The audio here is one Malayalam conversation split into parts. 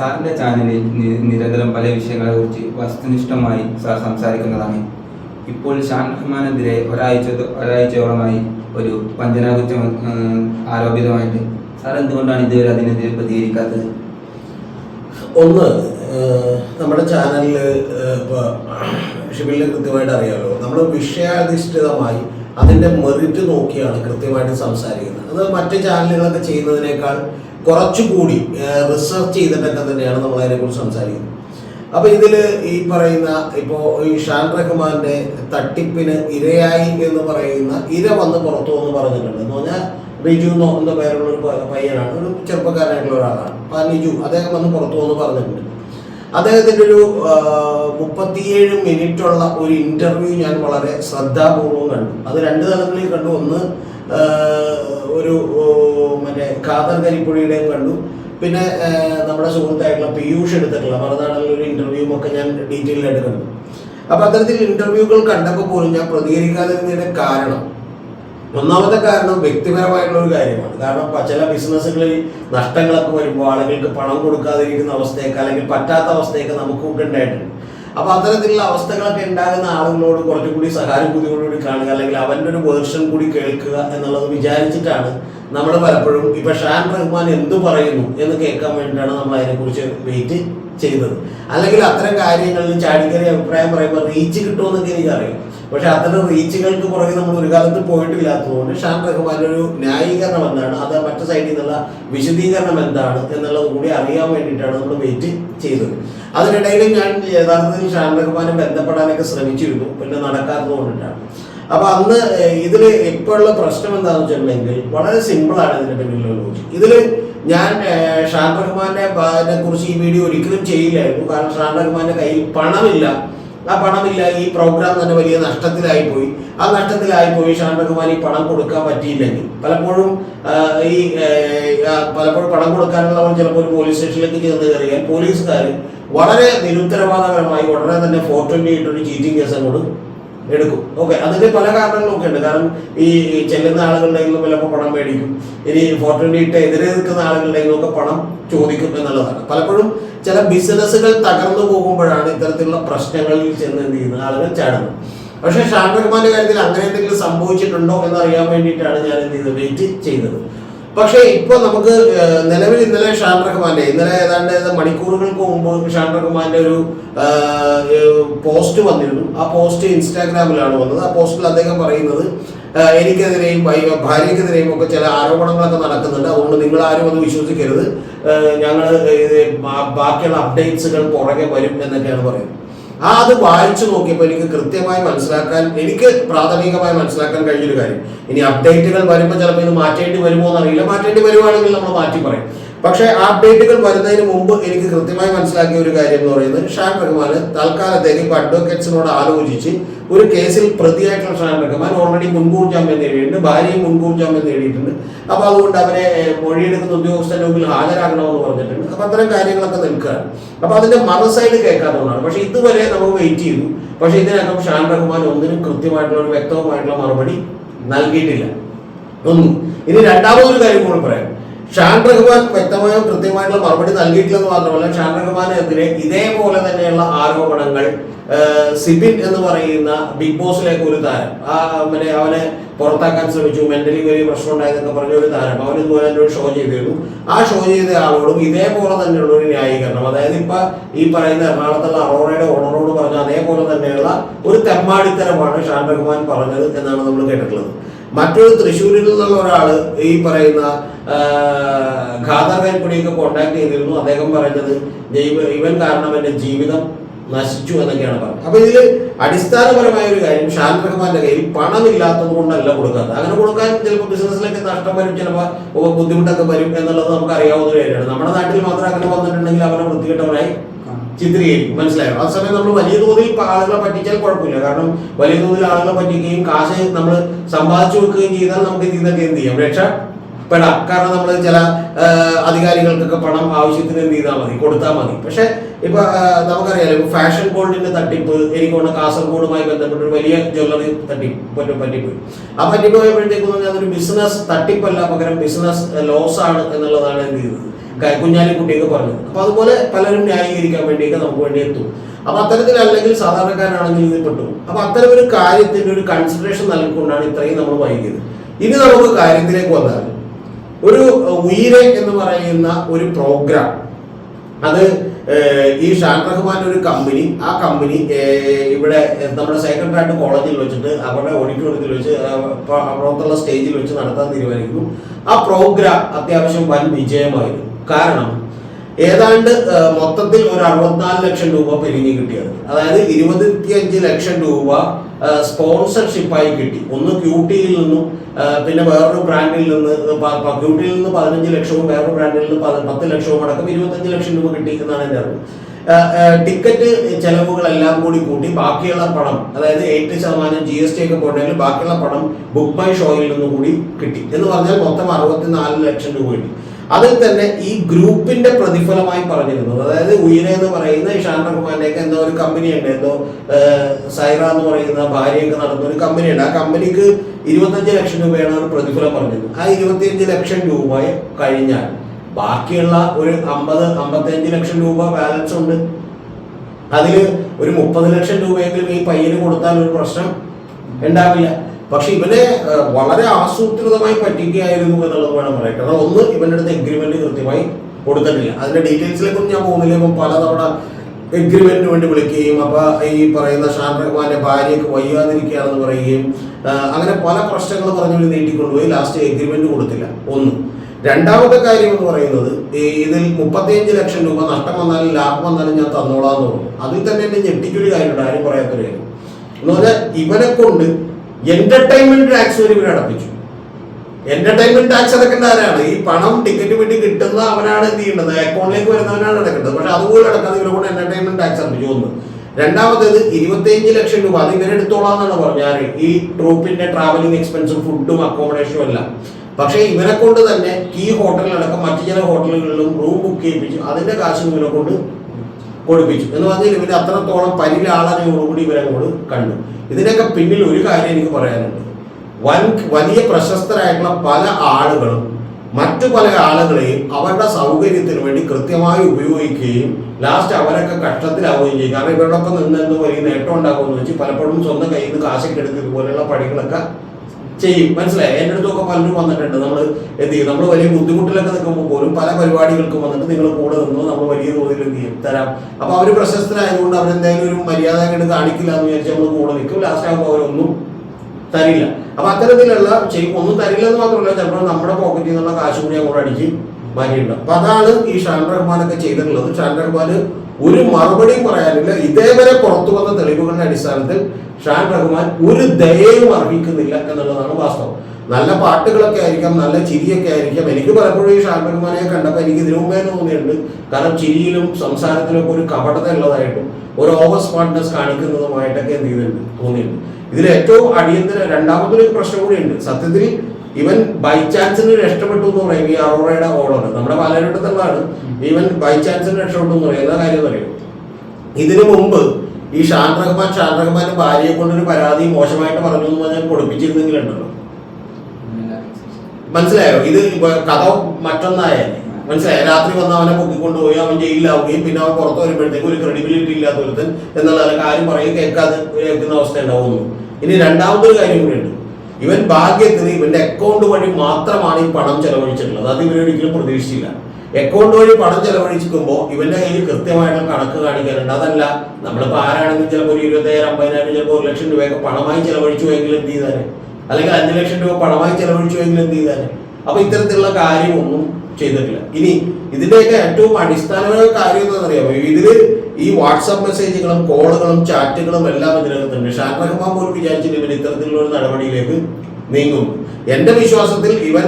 സാറിന്റെ ചാനലിൽ നിരന്തരം പല വിഷയങ്ങളെ കുറിച്ച് വസ്തുനിഷ്ഠമായി സാർ സംസാരിക്കുന്നതാണ്. ഇപ്പോൾ ഷാൻ റഹ്മാനെതിരെ ഒരാഴ്ച ഒരാഴ്ചയോളമായി ഒരു വഞ്ചനാകുറ്റം ആരോപിതമായിട്ട്. സാർ എന്തുകൊണ്ടാണ് ഇതുവരെ അതിനെതിരെ പ്രതികരിക്കാത്തത്? ഒന്ന് നമ്മുടെ ചാനലിൽ ഇപ്പോൾ ഷിബിലിന് കൃത്യമായിട്ട് അറിയാമല്ലോ നമ്മൾ വിഷയാധിഷ്ഠിതമായി അതിന്റെ മെറിറ്റ് നോക്കിയാണ് കൃത്യമായിട്ട് സംസാരിക്കുന്നത്. അത് മറ്റ് ചാനലുകളൊക്കെ ചെയ്യുന്നതിനേക്കാൾ കുറച്ചുകൂടി റിസർച്ച് ചെയ്തിട്ടൊക്കെ തന്നെയാണ് നമ്മൾ അതിനെക്കുറിച്ച് സംസാരിക്കുന്നത്. അപ്പോൾ ഇതിൽ ഈ പറയുന്ന ഇപ്പോൾ ഈ ഷാൻ റഹ്മാന്റെ തട്ടിപ്പിന് ഇരയായി എന്ന് പറയുന്ന ഇര വന്ന് പുറത്തു എന്ന് പറഞ്ഞിട്ടുണ്ട്. എന്ന് പറഞ്ഞാൽ റിജു എന്നോ എന്ന പേരുള്ള ഒരു പയ്യനാണ്. ഒരു ചെറുപ്പക്കാരനായിട്ടുള്ള ഒരാളാണ്. ആ ലിജു അദ്ദേഹം വന്ന് പുറത്തു എന്ന് പറഞ്ഞിട്ടുണ്ട്. അദ്ദേഹത്തിന്റെ ഒരു മുപ്പത്തിയേഴ് മിനിറ്റുള്ള ഒരു ഇന്റർവ്യൂ ഞാൻ വളരെ ശ്രദ്ധാപൂർവം കണ്ടു. അത് രണ്ട് തലങ്ങളിൽ കണ്ടു. ഒന്ന് ഒരു മറ്റേ ഖാദർ കരിപ്പുഴയുടെയും കണ്ടു. പിന്നെ നമ്മുടെ സുഹൃത്തായിട്ടുള്ള പീയൂഷ് എടുത്തിട്ടുള്ള മറുനാടിലെ ഒരു ഇന്റർവ്യൂവും ഒക്കെ ഞാൻ ഡീറ്റെയിൽ കണ്ടു അപ്പോൾ അത്തരത്തിൽ ഇന്റർവ്യൂകൾ കണ്ടപ്പോൾ പോലും ഞാൻ പ്രതികരിക്കാതിരുന്നതിന്റെ കാരണം ഒന്നാമത്തെ കാരണം വ്യക്തിപരമായിട്ടുള്ള ഒരു കാര്യമാണ്. കാരണം ചില ബിസിനസ്സുകളിൽ നഷ്ടങ്ങളൊക്കെ വരുമ്പോൾ ആളുകൾക്ക് പണം കൊടുക്കാതിരിക്കുന്ന അവസ്ഥയൊക്കെ അല്ലെങ്കിൽ പറ്റാത്ത അവസ്ഥയൊക്കെ നമുക്കൊക്കെ ഉണ്ടായിട്ടുണ്ട്. അപ്പോൾ അത്തരത്തിലുള്ള അവസ്ഥകളൊക്കെ ഉണ്ടാകുന്ന ആളുകളോട് കുറച്ചുകൂടി സഹാനുഭൂതിയോടുകൂടി കാണുക അല്ലെങ്കിൽ അവന്റെ ഒരു വേർഷൻ കൂടി കേൾക്കുക എന്നുള്ളത് വിചാരിച്ചിട്ടാണ് നമ്മൾ പലപ്പോഴും ഇപ്പൊ ഷാൻ റഹ്മാൻ എന്തു പറയുന്നു എന്ന് കേൾക്കാൻ വേണ്ടിയിട്ടാണ് നമ്മൾ അതിനെക്കുറിച്ച് വെയിറ്റ് ചെയ്തത്. അല്ലെങ്കിൽ അത്തരം കാര്യങ്ങളിൽ ചാടിക്കറി അഭിപ്രായം പറയുമ്പോൾ റീച്ച് കിട്ടുമെന്നൊക്കെ എനിക്കറിയാം പക്ഷെ അത്തരം റീച്ചുകൾക്ക് പുറകെ നമ്മൾ ഒരു കാലത്ത് പോയിട്ടില്ലാത്തതുകൊണ്ട് ഷാൻ റഹ്മാൻ ഒരു ന്യായീകരണം എന്താണ്? അത് മറ്റു സൈഡിൽ നിന്നുള്ള വിശദീകരണം എന്താണ് എന്നുള്ളത് കൂടി അറിയാൻ വേണ്ടിയിട്ടാണ് നമ്മൾ വെയിറ്റ് ചെയ്തത്. അതിനിടയിൽ ഞാൻ യഥാർത്ഥത്തിൽ ഷാൻ റഹ്മാനെ ബന്ധപ്പെടാനൊക്കെ ശ്രമിച്ചിരുന്നു. പിന്നെ നടക്കാത്തത് കൊണ്ടിട്ടാണ്. അപ്പൊ അന്ന് ഇതിൽ ഇപ്പോഴുള്ള പ്രശ്നം എന്താണെന്ന് വെച്ചിട്ടുണ്ടെങ്കിൽ വളരെ സിമ്പിളാണ് ഇതിന്റെ പിന്നിലുള്ള ലോജിക് ഇതിൽ ഞാൻ ഷാൻ റഹ്മാനെ ബ- കുറിച്ച് ഈ വീഡിയോ ഒരിക്കലും ചെയ്യില്ലായിരുന്നു. കാരണം ഷാൻ റഹ്മാന്റെ കയ്യിൽ പണമില്ല. ആ പണമില്ല ഈ പ്രോഗ്രാം തന്നെ വലിയ നഷ്ടത്തിലായി പോയി. ആ നഷ്ടത്തിലായി പോയി ഷാൻ ഈ പണം കൊടുക്കാൻ പറ്റിയില്ലെങ്കിൽ പലപ്പോഴും ഈ പലപ്പോഴും പണം കൊടുക്കാനുള്ളവർ ചിലപ്പോൾ ഒരു പോലീസ് സ്റ്റേഷനിലേക്ക് ചെന്ന് കയറിയാൽ പോലീസുകാർ വളരെ നിരുത്തരവാദപരമായി ഉടനെ തന്നെ ഫോർ ട്വന്റി ഇട്ടൊരു ചീറ്റിംഗ് കേസ് അങ്ങോട്ട് എടുക്കും. ഓക്കെ അതിന് പല കാരണങ്ങളൊക്കെ ഉണ്ട്. കാരണം ഈ ചെല്ലുന്ന ആളുകളുടെ കയ്യിൽ ചിലപ്പോൾ പണം മേടിക്കും. ഇനി ഫോർ ട്വന്റി എതിരെ നിൽക്കുന്ന ആളുകളുടെ നിന്നൊക്കെ പണം ചോദിക്കും എന്നുള്ളതാണ്. പലപ്പോഴും ചില ബിസിനസ്സുകൾ തകർന്നു പോകുമ്പോഴാണ് ഇത്തരത്തിലുള്ള പ്രശ്നങ്ങളിൽ ചെന്ന് എന്ത് ചെയ്യുന്നത്? ആളുകൾ ചാടുന്നത്. പക്ഷേ ഷാൻ റഹ്മാന്റെ കാര്യത്തിൽ അങ്ങനെ എന്തെങ്കിലും സംഭവിച്ചിട്ടുണ്ടോ എന്ന് അറിയാൻ വേണ്ടിയിട്ടാണ് ഞാൻ എന്ത് ചെയ്തത്? വെയിറ്റ് ചെയ്തത്. പക്ഷേ ഇപ്പൊ നമുക്ക് നിലവിൽ ഇന്നലെ ഷാൻ റഹ്മാന്റെ ഇന്നലെ ഏതാണ്ട് ഏത് മണിക്കൂറുകൾക്ക് മുമ്പ് ഷാൻ റഹ്മാന്റെ ഒരു പോസ്റ്റ് വന്നിരുന്നു. ആ പോസ്റ്റ് ഇൻസ്റ്റാഗ്രാമിലാണ് വന്നത്. ആ പോസ്റ്റിൽ അദ്ദേഹം പറയുന്നത് എനിക്കെതിരെയും ഭാര്യക്കെതിരെയും ഒക്കെ ചില ആരോപണങ്ങളൊക്കെ നടക്കുന്നുണ്ട്. അതുകൊണ്ട് നിങ്ങൾ ആരും അത് വിശ്വസിക്കരുത്. ഞങ്ങൾ ബാക്കിയുള്ള അപ്ഡേറ്റ്സുകൾ പുറകെ വരും എന്നൊക്കെയാണ് പറയുന്നത്. ആ അത് വായിച്ചു നോക്കിയപ്പോൾ എനിക്ക് കൃത്യമായി മനസ്സിലാക്കാൻ എനിക്ക് പ്രാഥമികമായി മനസ്സിലാക്കാൻ കഴിഞ്ഞൊരു കാര്യം. ഇനി അപ്ഡേറ്റുകൾ വരുമ്പോൾ ചിലപ്പോൾ ഇത് മാറ്റേണ്ടി വരുമോ എന്നറിയില്ല. മാറ്റേണ്ടി വരുവാണെങ്കിൽ നമ്മൾ മാറ്റി പറയും. പക്ഷേ അപ്ഡേറ്റുകൾ വരുന്നതിന് മുമ്പ് എനിക്ക് കൃത്യമായി മനസ്സിലാക്കിയ ഒരു കാര്യം എന്ന് പറയുന്നത് ഷാൻ റഹ്മാൻ തൽക്കാലത്തേക്ക് ഇപ്പോൾ അഡ്വക്കേറ്റ്സിനോട് ആലോചിച്ച് ഒരു കേസിൽ പ്രതിയായിട്ടുള്ള ഷാൻ റഹ്മാൻ ഓൾറെഡി മുൻകൂർ ജാമ്യം നേടിയിട്ടുണ്ട് ഭാര്യയും മുൻകൂർ ജാമ്യം നേടിയിട്ടുണ്ട്. അപ്പോൾ അതുകൊണ്ട് അവരെ മൊഴിയെടുക്കുന്ന ഉദ്യോഗസ്ഥന്റെ മുമ്പിൽ ഹാജരാകണമെന്ന് പറഞ്ഞിട്ടുണ്ട്. അപ്പോൾ അത്തരം കാര്യങ്ങളൊക്കെ നിൽക്കുകയാണ്. അപ്പോൾ അതിന്റെ മറുസൈഡ് കേൾക്കാത്തതുകൊണ്ടാണ് പക്ഷേ ഇതുവരെ നമുക്ക് വെയിറ്റ് ചെയ്തു. പക്ഷേ ഇതിനകം ഷാൻ റഹ്മാൻ ഒന്നിനും കൃത്യമായിട്ടുള്ള ഒരു വ്യക്തമായിട്ടുള്ള മറുപടി നൽകിയിട്ടില്ല. ഒന്നും. ഇനി രണ്ടാമതൊരു കാര്യം കൂടി പറയാം. ഷാൻ റഹ്മാൻ വ്യക്തമായും കൃത്യമായിട്ടുള്ള മറുപടി നൽകിയിട്ടില്ലെന്ന് മാത്രമല്ല ഷാൻ റഹ്മാനെതിരെ ഇതേപോലെ തന്നെയുള്ള ആരോപണങ്ങൾ സിബിൻ എന്ന് പറയുന്ന ബിഗ് ബോസിലേക്ക് ഒരു താരം ആ മറ്റേ അവനെ പുറത്താക്കാൻ ശ്രമിച്ചു മെന്റലി വലിയ പ്രശ്നം ഉണ്ടായതൊക്കെ പറഞ്ഞ ഒരു താരം അവൻ ഇതുപോലെ തന്നെ ഒരു ഷോ ചെയ്തിരുന്നു. ആ ഷോ ചെയ്ത ആളോടും ഇതേപോലെ തന്നെയുള്ള ഒരു ന്യായീകരണം അതായത് ഇപ്പൊ ഈ പറയുന്ന എറണാകുളത്തുള്ള അറോറയുടെ ഓണറോട് പറഞ്ഞ അതേപോലെ തന്നെയുള്ള ഒരു തെമ്മാടിത്തരമാണ് ഷാൻ റഹ്മാൻ പറഞ്ഞത് എന്നാണ് നമ്മൾ കേട്ടിട്ടുള്ളത്. മറ്റൊരു തൃശ്ശൂരിൽ നിന്നുള്ള ഒരാൾ ഈ പറയുന്ന ഘാതകരിപ്പണിയൊക്കെ കോണ്ടാക്ട് ചെയ്തിരുന്നു. അദ്ദേഹം പറഞ്ഞത് ജൈവ ഇവൻ കാരണം എന്റെ ജീവിതം നശിച്ചു എന്നൊക്കെയാണ് പറഞ്ഞത്. അപ്പൊ ഇതിൽ അടിസ്ഥാനപരമായ ഒരു കാര്യം ഷാൻ റഹ്മാന്റെ കയ്യിൽ പണമില്ലാത്തത് കൊണ്ടല്ല കൊടുക്കാത്തത്. അങ്ങനെ കൊടുക്കാൻ ചിലപ്പോൾ ബിസിനസ്സിലൊക്കെ നഷ്ടം വരും ചിലപ്പോൾ ബുദ്ധിമുട്ടൊക്കെ വരും എന്നുള്ളത് നമുക്ക് അറിയാവുന്ന ഒരു കാര്യമാണ്. നമ്മുടെ നാട്ടിൽ മാത്രം അങ്ങനെ വന്നിട്ടുണ്ടെങ്കിൽ അവനെ വൃത്തികെട്ടവനായി ചിത്രീകരിക്കും. മനസ്സിലായോ? ആ സമയം നമ്മൾ വലിയ തോതിൽ ആളുകളെ പറ്റിച്ചാൽ കുഴപ്പമില്ല. കാരണം വലിയ തോതിൽ ആളുകളെ പറ്റിക്കുകയും കാശ് നമ്മൾ സമ്പാദിച്ചു വെക്കുകയും ചെയ്താൽ നമുക്ക് ഇതിൽ നിന്നൊക്കെ എന്ത് ചെയ്യാം? രക്ഷ പെടാം. കാരണം നമ്മൾ ചില അധികാരികൾക്കൊക്കെ പണം ആവശ്യത്തിന് എന്ത് ചെയ്താൽ മതി? കൊടുത്താൽ മതി. പക്ഷെ ഇപ്പൊ നമുക്കറിയാലോ ഇപ്പൊ ഫാഷൻ ഗോൾഡിന്റെ തട്ടിപ്പ് എനിക്ക് തോന്നുന്നു കാസർഗോഡുമായി ബന്ധപ്പെട്ട ഒരു വലിയ ജ്വല്ലറി തട്ടിപ്പ് പറ്റും പറ്റിപ്പോയി. ആ പറ്റിപ്പോയപ്പോഴത്തേക്കും അതൊരു ബിസിനസ് തട്ടിപ്പല്ല. പകരം ബിസിനസ് ലോസ് ആണ് എന്നുള്ളതാണ് എന്ത് ചെയ്തത്? കുഞ്ഞാലിക്കുട്ടിയൊക്കെ പറഞ്ഞു. അപ്പൊ അതുപോലെ പലരും ന്യായീകരിക്കാൻ വേണ്ടിയൊക്കെ നമുക്ക് വേണ്ടി എത്തും. അപ്പൊ അത്തരത്തിലല്ലെങ്കിൽ സാധാരണക്കാരാണെങ്കിൽ ഇതിൽ പെട്ടു. അപ്പൊ അത്തരം ഒരു കാര്യത്തിന്റെ ഒരു കൺസിഡറേഷൻ നൽകിക്കൊണ്ടാണ് ഇത്രയും നമ്മൾ വൈകിയത്. ഇനി നമുക്ക് കാര്യത്തിലേക്ക് വന്നാൽ ഒരു ഉയരെ എന്ന് പറയുന്ന ഒരു പ്രോഗ്രാം അത് ഈ ഷാൻ റഹ്മാന്റെ ഒരു കമ്പനി ആ കമ്പനി ഇവിടെ നമ്മുടെ സെക്രട്ടറിയായിട്ട് കോളേജിൽ വെച്ചിട്ട് അവരുടെ ഓഡിറ്റോറിയത്തിൽ വെച്ച് അപ്പുറത്തുള്ള സ്റ്റേജിൽ വെച്ച് നടത്താൻ തീരുമാനിക്കുന്നു. ആ പ്രോഗ്രാം അത്യാവശ്യം വൻ വിജയമായിരുന്നു. കാരണം ഏതാണ്ട് മൊത്തത്തിൽ ഒരു അറുപത്തിനാല് ലക്ഷം രൂപ പിരിഞ്ഞു കിട്ടിയത്. അതായത് ഇരുപത്തിയഞ്ച് ലക്ഷം രൂപ സ്പോൺസർഷിപ്പായി കിട്ടി. ഒന്ന് ക്യൂട്ടിയിൽ നിന്നും പിന്നെ വേറൊരു ബ്രാൻഡിൽ നിന്ന് ക്യൂട്ടിയിൽ നിന്ന് പതിനഞ്ച് ലക്ഷവും വേറൊരു ബ്രാൻഡിൽ നിന്ന് പത- പത്ത് ലക്ഷവും അടക്കം ഇരുപത്തഞ്ച് ലക്ഷം രൂപ കിട്ടി എന്നാണ് എന്റെ അറിവ്. ടിക്കറ്റ് ചെലവുകളെല്ലാം കൂടി കൂട്ടി ബാക്കിയുള്ള പണം അതായത് എയ്റ്റ് ശതമാനം ജി എസ് ടി ഒക്കെ പോയിട്ടുണ്ടെങ്കിൽ ബാക്കിയുള്ള പണം ബുക്ക് ബൈ ഷോയിൽ നിന്ന് കൂടി കിട്ടി. എന്ന് പറഞ്ഞാൽ മൊത്തം അറുപത്തിനാല് ലക്ഷം രൂപ കിട്ടി. അതിൽ തന്നെ ഈ ഗ്രൂപ്പിന്റെ പ്രതിഫലമായി പറഞ്ഞിരുന്നത്. അതായത് ഉയര എന്ന് പറയുന്ന ഇഷാൻ റഹ്മാന്റെയൊക്കെ എന്തോ ഒരു കമ്പനി ഉണ്ട്. എന്തോ സൈറ എന്ന് പറയുന്ന ഭാര്യയൊക്കെ നടന്ന ഒരു കമ്പനിയുണ്ട് ആ കമ്പനിക്ക് ഇരുപത്തഞ്ച് ലക്ഷം രൂപയാണ് അവർ പ്രതിഫലം പറഞ്ഞത്. ആ ഇരുപത്തിയഞ്ച് ലക്ഷം രൂപ കഴിഞ്ഞാൽ ബാക്കിയുള്ള ഒരു അമ്പത് അമ്പത്തിയഞ്ച് ലക്ഷം രൂപ ബാലൻസ് ഉണ്ട്. അതിൽ ഒരു മുപ്പത് ലക്ഷം രൂപയെങ്കിലും ഈ പയ്യന് കൊടുത്താൽ ഒരു പ്രശ്നം ഉണ്ടാവില്ല. പക്ഷെ ഇവനെ വളരെ ആസൂത്രിതമായി പറ്റിക്കുകയായിരുന്നു എന്നുള്ളത് വേണം പറയാം കാരണം ഒന്ന് ഇവന്റെ അടുത്ത് എഗ്രിമെന്റ് കൃത്യമായി കൊടുത്തിട്ടില്ല. അതിന്റെ ഡീറ്റെയിൽസിലേക്കൊന്നും ഞാൻ പോകുന്നില്ല. ഇപ്പം പലതവണ എഗ്രിമെന്റിന് വേണ്ടി വിളിക്കുകയും അപ്പൊ ഈ പറയുന്ന ഷാൻ റഹ്മാന്റെ ഭാര്യയ്ക്ക് വയ്യാതിരിക്കുകയാണെന്ന് പറയുകയും അങ്ങനെ പല പ്രശ്നങ്ങൾ പറഞ്ഞു നീട്ടിക്കൊണ്ടുപോയി. ലാസ്റ്റ് എഗ്രിമെന്റ് കൊടുത്തില്ല. ഒന്ന്. രണ്ടാമത്തെ കാര്യം എന്ന് പറയുന്നത് ഇതിൽ മുപ്പത്തിയഞ്ച് ലക്ഷം രൂപ നഷ്ടം വന്നാലും ലാഭം വന്നാലും ഞാൻ തന്നോളാന്ന് പറഞ്ഞു അതിൽ തന്നെ എന്നെ ഞെട്ടിക്കൊരു കാര്യമുണ്ട്. ആരും പറയാത്തൊരു കാര്യം. എന്ന് പറഞ്ഞാൽ ഇവനെ കൊണ്ട് എന്റർടൈൻമെന്റ് ടാക്സ് വരെ ഇവർ അടപ്പിച്ചു. എന്റർടൈൻമെന്റ് ടാക്സ് അടക്കേണ്ട ആരാണ്? ഈ പണം ടിക്കറ്റ് വേണ്ടി കിട്ടുന്ന അവനാണ് എന്ത് ചെയ്യേണ്ടത്? അക്കൗണ്ടിലേക്ക് വരുന്നവനാണ് അടക്കേണ്ടത്. പക്ഷെ അതുപോലെ അടക്കാതെ ഇവരെ കൊണ്ട് എന്റർടൈൻമെന്റ് ടാക്സ് അടപ്പിച്ചു ഒന്ന് രണ്ടാമത്തേത് ഇരുപത്തിയഞ്ച് ലക്ഷം രൂപ. അത് ഇവരെ എടുത്തോളാന്നാണ് പറഞ്ഞാൽ ഈ ട്രൂപ്പിന്റെ ട്രാവലിംഗ് എക്സ്പെൻസും ഫുഡും അക്കോമഡേഷനും എല്ലാം. പക്ഷേ ഇവരെ കൊണ്ട് തന്നെ കീ ഹോട്ടലിലടക്കം മറ്റു ചില ഹോട്ടലുകളിലും റൂം ബുക്ക് ചെയ്യിപ്പിച്ചു അതിന്റെ കാശും ഇവരെ കൊണ്ട് കൊടുപ്പിച്ചു എന്ന് പറഞ്ഞാൽ ഇവർ അത്രത്തോളം പരിലാളനയോടുകൂടി ഇവരെ കൂടെ കണ്ടു. ഇതിനൊക്കെ പിന്നിൽ ഒരു കാര്യം എനിക്ക് പറയാനുണ്ട്. വൻ വലിയ പ്രശസ്തരായിട്ടുള്ള പല ആളുകളും മറ്റു പല ആളുകളെയും അവരുടെ സൗകര്യത്തിന് വേണ്ടി കൃത്യമായി ഉപയോഗിക്കുകയും ലാസ്റ്റ് അവരൊക്കെ കഷ്ടത്തിലാവുകയും ചെയ്യും. കാരണം ഇവരോടൊപ്പം നിന്ന് എന്തോ വലിയ നേട്ടം ഉണ്ടാകുമെന്ന് വെച്ച് പലപ്പോഴും സ്വന്തം കയ്യിൽ നിന്ന് കാശൊക്കെ എടുത്ത് ഇതുപോലെയുള്ള പണികളൊക്കെ ചെയ്യും. മനസ്സിലായി? എന്റെ അടുത്തൊക്കെ പലരും വന്നിട്ടുണ്ട്. നമ്മൾ എന്ത് ചെയ്യും? നമ്മൾ വലിയ ബുദ്ധിമുട്ടിലൊക്കെ നിൽക്കുമ്പോൾ പോലും പല പരിപാടികൾക്കും വന്നിട്ട് നിങ്ങൾ കൂടെ നിന്നു നമ്മൾ വലിയ തോതിൽ എന്ത് ചെയ്യും? തരാം. അപ്പൊ അവർ പ്രശസ്തരായതുകൊണ്ട് അവരെന്തായാലും ഒരു മര്യാദ അങ്ങോട്ട് കാണിക്കില്ല എന്ന് വിചാരിച്ച് നമ്മൾ കൂടെ നിൽക്കും. ലാസ്റ്റ് ആകുമ്പോൾ അവരൊന്നും തരില്ല. അപ്പൊ അത്തരത്തിലുള്ള ചെയ്യും. ഒന്നും തരില്ല എന്ന് മാത്രമല്ല ചിലപ്പോൾ നമ്മുടെ പോക്കറ്റിൽ നിന്നുള്ള കാശ് കൂടി അങ്ങോട്ട് അടിച്ച് മാറ്റിയിട്ടുണ്ട്. അപ്പൊ അതാണ് ഈ ഷാൻ റഹ്മാൻ ഒക്കെ ചെയ്തിട്ടുള്ളത്. ഷാൻ റഹ്മാൻ ഒരു മറുപടിയും പറയാനില്ല. ഇതേവരെ പുറത്തു വന്ന തെളിവുകളുടെ അടിസ്ഥാനത്തിൽ ഷാൻ റഹ്മാൻ ഒരു ദയയും അർഹിക്കുന്നില്ല എന്നുള്ളതാണ് വാസ്തവം. നല്ല പാട്ടുകളൊക്കെ ആയിരിക്കാം നല്ല ചിരിയൊക്കെ ആയിരിക്കാം. എനിക്ക് പലപ്പോഴും ഈ ഷാൻ റഹ്മാനെ കണ്ടപ്പോൾ എനിക്ക് ഇതിനു മുമ്പേ തോന്നിയിട്ടുണ്ട്. കാരണം ചിരിയിലും സംസാരത്തിലും ഒക്കെ ഒരു കപടത ഉള്ളതായിട്ടും ഒരു ഓവർ സ്മാർട്ട്നെസ് കാണിക്കുന്നതുമായിട്ടൊക്കെ എന്ത് ചെയ്തിട്ടുണ്ട്? തോന്നിയിട്ടുണ്ട്. ഇതിൽ ഏറ്റവും അടിയന്തര രണ്ടാമതൊരു പ്രശ്നം കൂടിയുണ്ട്. സത്യത്തിൽ ഇവൻ ബൈ ചാൻസിന് രക്ഷപ്പെട്ടു എന്ന് പറയും ഈ അറോറയുടെ ഓളർ നമ്മുടെ പാലാരിട്ടത്തുള്ളതാണ് ഇവൻ ബൈ ചാൻസിന് രക്ഷപ്പെട്ടു എന്ന് പറയും. എന്താ കാര്യം പറയും ഇതിനു മുമ്പ് ഈ ഷാൻ റഹ്മാൻ ഷാൻ റഹ്മാന്റെ ഭാര്യയെ കൊണ്ടൊരു പരാതി മോശമായിട്ട് പറഞ്ഞു എന്ന് പറഞ്ഞാൽ കൊടുപ്പിച്ചിരുന്നെങ്കിലുണ്ടല്ലോ. മനസ്സിലായോ? ഇത് കഥ മറ്റൊന്നായാലേ മനസ്സിലായി? രാത്രി വന്ന് അവനെ പൊക്കിക്കൊണ്ടുപോയി അവൻ ജയിലിലാവുകയും പിന്നെ അവൻ പുറത്ത് വരുമ്പോഴത്തേക്ക് ഒരു ക്രെഡിബിലിറ്റി ഇല്ലാത്ത ഒരുത്തൻ എന്നുള്ള കാര്യം പറയും കേൾക്കാതെ കേൾക്കുന്ന അവസ്ഥ ഉണ്ടാവുന്നു. ഇനി രണ്ടാമതൊരു കാര്യം കൂടിയുണ്ട് ഇവൻ ഭാഗ്യത്തിന് ഇവന്റെ അക്കൗണ്ട് വഴി മാത്രമാണ് ഈ പണം ചെലവഴിച്ചിട്ടുള്ളത്. അത് ഇവരൊരിക്കലും പ്രതീക്ഷിച്ചില്ല. അക്കൗണ്ട് വഴി പണം ചെലവഴിക്കുമ്പോൾ ഇവന്റെ കയ്യിൽ കൃത്യമായിട്ടുള്ള കണക്ക് കാണിക്കാനുണ്ട്. അതല്ല നമ്മളിപ്പോ ആരാണെങ്കിലും ചിലപ്പോൾ ഒരു ഇരുപത്തയ്യായിരം അമ്പതിനായിരം ചിലപ്പോൾ ഒരു ലക്ഷം രൂപയൊക്കെ പണമായി ചെലവഴിച്ചു എങ്കിൽ എന്ത് ചെയ്താൽ അല്ലെങ്കിൽ അഞ്ച് ലക്ഷം രൂപ പണമായി ചെലവഴിച്ചു എങ്കിൽ എന്ത് ചെയ്താൽ അപ്പൊ ഇത്തരത്തിലുള്ള കാര്യമൊന്നും ചെയ്തിട്ടില്ല. ഇനി ഇതിന്റെയൊക്കെ ഏറ്റവും അടിസ്ഥാനപരമായ കാര്യം എന്താണെന്നറിയാമോ? ഇതിൽ ഈ വാട്സാപ്പ് മെസ്സേജുകളും കോളുകളും ചാറ്റുകളും എല്ലാം ഇതിനകത്തുണ്ട്. ഷാൻ റഹ്മാൻ പോലും വിചാരിച്ചിട്ട് ഇവൻ ഇത്തരത്തിലുള്ള ഒരു നടപടിയിലേക്ക് നീങ്ങും. എന്റെ വിശ്വാസത്തിൽ ഇവൻ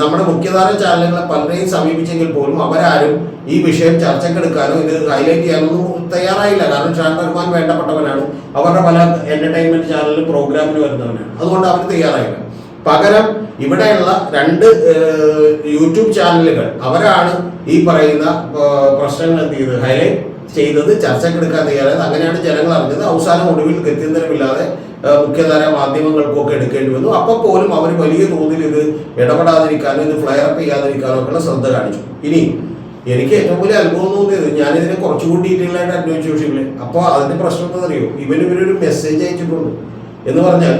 നമ്മുടെ മുഖ്യധാര ചാനലുകളെ പലരെയും സമീപിച്ചെങ്കിൽ പോലും അവരാരും ഈ വിഷയം ചർച്ചക്കെടുക്കാനോ ഇത് ഹൈലൈറ്റ് ചെയ്യാനൊന്നും തയ്യാറായില്ല. കാരണം ഷാൻ റഹ്മാൻ വേണ്ടപ്പെട്ടവനാണ്. അവരുടെ പല എന്റർടൈൻമെന്റ് ചാനലിൽ പ്രോഗ്രാമിന് വരുന്നവനാണ്. അതുകൊണ്ട് അവർ തയ്യാറായില്ല. പകരം ഇവിടെയുള്ള രണ്ട് യൂട്യൂബ് ചാനലുകൾ അവരാണ് ഈ പറയുന്ന പ്രശ്നങ്ങൾ എന്ത് ചെയ്തത്? ഹൈലൈറ്റ് ചെയ്തത് ചർച്ചക്കെടുക്കാൻ തയ്യാറായത്. അങ്ങനെയാണ് ജനങ്ങൾ അറിഞ്ഞത്. അവസാനം ഒടുവിൽ ഗത്യന്തരമില്ലാതെ മുഖ്യധാര മാധ്യമങ്ങൾക്കൊക്കെ എടുക്കേണ്ടി വന്നു. അപ്പൊ പോലും അവർ വലിയ തോതിൽ ഇത് ഇടപെടാതിരിക്കാനും ഇത് ഫ്ലയർ അപ്പ് ചെയ്യാതിരിക്കാനും ഒക്കെയുള്ള ശ്രദ്ധ കാണിച്ചു. ഇനി എനിക്ക് ഏറ്റവും വലിയ അത്ഭുതം തോന്നിയത് ഞാനിതിനെ കുറച്ചുകൂടി ഡീറ്റെയിൽ ആയിട്ട് അന്വേഷിച്ചു പക്ഷേ അപ്പോൾ അതിന്റെ പ്രശ്നം എന്താ അറിയോ ഇവന് ഇവനൊരു മെസ്സേജ് അയച്ചിട്ടുണ്ട്. എന്ന് പറഞ്ഞാൽ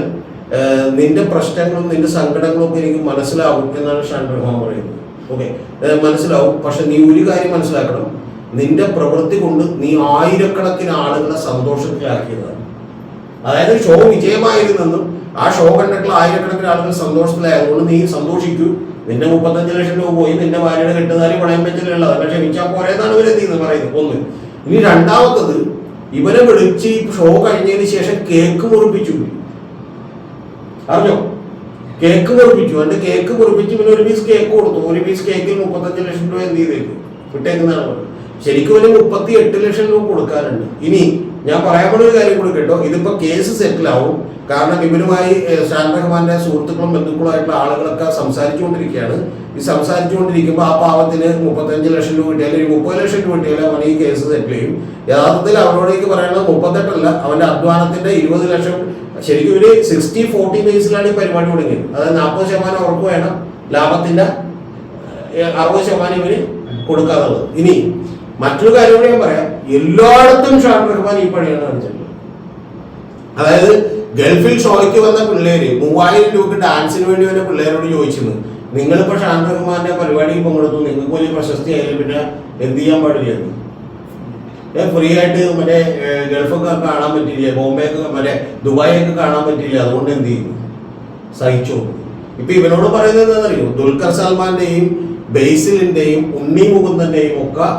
നിന്റെ പ്രശ്നങ്ങളും നിന്റെ സങ്കടങ്ങളും ഒക്കെ എനിക്ക് മനസ്സിലാവും എന്നാണ് ഷാൻ റഹ്മാൻ പറയുന്നത്. ഓക്കെ? മനസ്സിലാവും. പക്ഷെ നീ ഒരു കാര്യം മനസ്സിലാക്കണം. നിന്റെ പ്രവൃത്തി കൊണ്ട് നീ ആയിരക്കണക്കിന് ആളുകളെ സന്തോഷത്തിലാക്കിയതാണ്. അതായത് ഷോ വിജയമായിരുന്നെന്നും ആ ഷോ കണ്ടിട്ടുള്ള ആയിരക്കണക്കിന് ആളുകൾ സന്തോഷത്തിലായതുകൊണ്ട് നീ സന്തോഷിക്കൂ. നിന്റെ മുപ്പത്തഞ്ച് ലക്ഷം രൂപ പോയി നിന്റെ ഭാര്യയുടെ കെട്ടുതാലി പണയം വെച്ചിട്ടുള്ളത് അതൊക്കെ ക്ഷമിച്ചാൽ പോരെന്നാണ് എന്ന് പറയുന്നത്? ഒന്ന്. ഇനി രണ്ടാമത്തത് ഇവരെ വിളിച്ച് ഷോ കഴിഞ്ഞതിന് ശേഷം കേക്ക് മുറിപ്പിച്ചു. അറിഞ്ഞോ? കേക്ക് മുറിപ്പിച്ചു. എന്റെ കേക്ക് മുറിപ്പിച്ച് പിന്നെ ഒരു പീസ് കേക്ക് കൊടുത്തു. ഒരു പീസ് കേക്കിൽ മുപ്പത്തഞ്ച് ലക്ഷം രൂപ എന്ത് ചെയ്തേക്കും? വിട്ടേക്കുന്നതാണ്. ശരിക്കും ഒരു മുപ്പത്തി എട്ട് ലക്ഷം രൂപ കൊടുക്കാനുണ്ട്. ഇനി ഞാൻ പറയാൻ പോണ ഒരു കാര്യം കൂടി കേട്ടോ. ഇതിപ്പോ കേസ് സെറ്റിൽ ആവും. കാരണം ഇവരുമായി ഷാൻ റഹ്മാന്റെ സുഹൃത്തുക്കളും ബന്ധുക്കളും ആയിട്ടുള്ള ആളുകളൊക്കെ സംസാരിച്ചുകൊണ്ടിരിക്കുകയാണ്. ഈ സംസാരിച്ചുകൊണ്ടിരിക്കുമ്പോൾ ആ പാവത്തിന് മുപ്പത്തഞ്ച് ലക്ഷം രൂപ കിട്ടിയാൽ ഒരു മുപ്പത് ലക്ഷം രൂപ കിട്ടിയാൽ അവൻ ഈ കേസ് സെറ്റിൽ ചെയ്യും. യഥാർത്ഥത്തിൽ അവരോടേക്ക് പറയുന്നത് മുപ്പത്തെട്ടല്ല. അവന്റെ അധ്വാനത്തിന്റെ ഇരുപത് ലക്ഷം ശരിക്കും ഒരു സിക്സ്റ്റി ഫോർട്ടി ബേസിലാണ് ഈ പരിപാടി തുടങ്ങിയത്. അതായത് നാൽപ്പത് ശതമാനം ഉറപ്പ് വേണം. ലാഭത്തിന്റെ അറുപത് ശതമാനം ഇവർ കൊടുക്കാറുള്ളത് ഇനി മറ്റൊരു കാര്യം കൂടി ഞാൻ പറയാം. എല്ലായിടത്തും ഷാൻ റഹ്മാൻ ഈ പണിയാണ് കാണിച്ചിട്ടുള്ളത് അതായത് ഗൾഫിൽ ഷോയ്ക്ക് വന്ന പിള്ളേര് മൂവായിരം രൂപക്ക് ഡാൻസിന് വേണ്ടി വന്ന പിള്ളേരോട് ചോദിച്ചിരുന്നു. നിങ്ങളിപ്പോ ഷാൻ റഹ്മാന്റെ പരിപാടിയിൽ പങ്കെടുത്തു. നിങ്ങൾക്ക് വലിയ പ്രശസ്തി ആയാലും പിന്നെ എന്ത് ചെയ്യാൻ പാടില്ലെന്ന് ഫ്രീ ആയിട്ട് മറ്റേ ഗൾഫൊക്കെ കാണാൻ പറ്റില്ല ബോംബെ ഒക്കെ മറ്റേ ദുബായ് ഒക്കെ കാണാൻ പറ്റില്ല അതുകൊണ്ട് എന്ത് ചെയ്യുന്നു സഹിച്ചു ഇപ്പൊ ഇവനോട് പറയുന്നത് എന്താണെന്നറിയോ? ദുൽഖർ സൽമാന്റെയും ബേസിലിന്റെയും ഉണ്ണി മുകുന്ദന്റെയും ഒക്കെ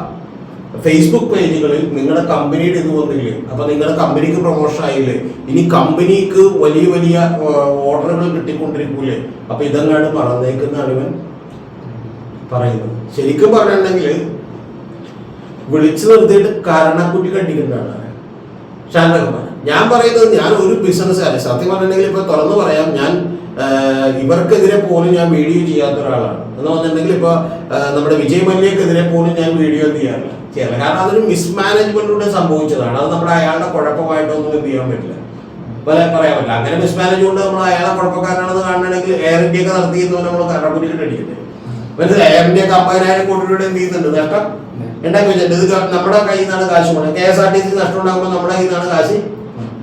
ഫേസ്ബുക്ക് പേജുകളിൽ നിങ്ങളുടെ കമ്പനിയുടെ ഇത് വന്നില്ലേ? അപ്പൊ നിങ്ങളുടെ കമ്പനിക്ക് പ്രൊമോഷൻ ആയില്ലേ? ഇനി കമ്പനിക്ക് വലിയ വലിയ ഓർഡറുകൾ കിട്ടിക്കൊണ്ടിരിക്കൂലേ അപ്പൊ ഇതങ്ങാണ്ട് മറന്നേക്കുന്നതാണ് ഇവൻ പറയുന്നത് ശരിക്കും പറഞ്ഞിട്ടുണ്ടെങ്കിൽ വിളിച്ചു നിർത്തിയിട്ട് കാരണക്കുറ്റി കണ്ടിക്കുന്നതാണ് ഷാൻ റഹ്മാൻ ഞാൻ പറയുന്നത് ഞാൻ ഒരു ബിസിനസ്സുകാരൻ സത്യം പറഞ്ഞിട്ടുണ്ടെങ്കിൽ ഇപ്പൊ തുറന്നു പറയാം. ഞാൻ ഇവർക്കെതിരെ പോലും ഞാൻ വീഡിയോ ചെയ്യാത്ത ഒരാളാണ് എന്ന് പറഞ്ഞിട്ടുണ്ടെങ്കിൽ ഇപ്പൊ നമ്മുടെ വിജയ് മല്യക്കെതിരെ പോലും ഞാൻ വീഡിയോ ചെയ്യാറില്ല. ചെയ്യാറില്ല കാരണം അതൊരു മിസ്മാനേജ്മെന്റിലൂടെ സംഭവിച്ചതാണ്. അത് നമ്മുടെ അയാളുടെ കുഴപ്പമായിട്ടൊന്നും എന്ത് ചെയ്യാൻ പറ്റില്ല. വല്ല പറയാൻ പറ്റില്ല. അങ്ങനെ മിസ്മാനേജ്മെന്റ് കൊണ്ട് നമ്മൾ അയാളെ കുഴപ്പക്കാരനാണെന്ന് കാണണമെങ്കിൽ എയർ ഇന്ത്യ ഒക്കെ നടത്തിയെന്ന് നമ്മൾ കരണക്കുറ്റിട്ട് അടിക്കട്ടെ മനസ്സിലായി? എയർ ഇന്ത്യ ഒക്കെ അമ്പതിനായിരം കോടി രൂപയുടെ എന്ത് ചെയ്യുന്നുണ്ട്? നഷ്ടം? എന്താ വെച്ചിട്ടുണ്ട് ഇത് നമ്മുടെ കയ്യിൽ നിന്നാണ് കാശ് പോകുന്നത് K S R T C നഷ്ടം ഉണ്ടാകുമ്പോൾ നമ്മുടെ കയ്യിൽ നിന്നാണ് കാശ്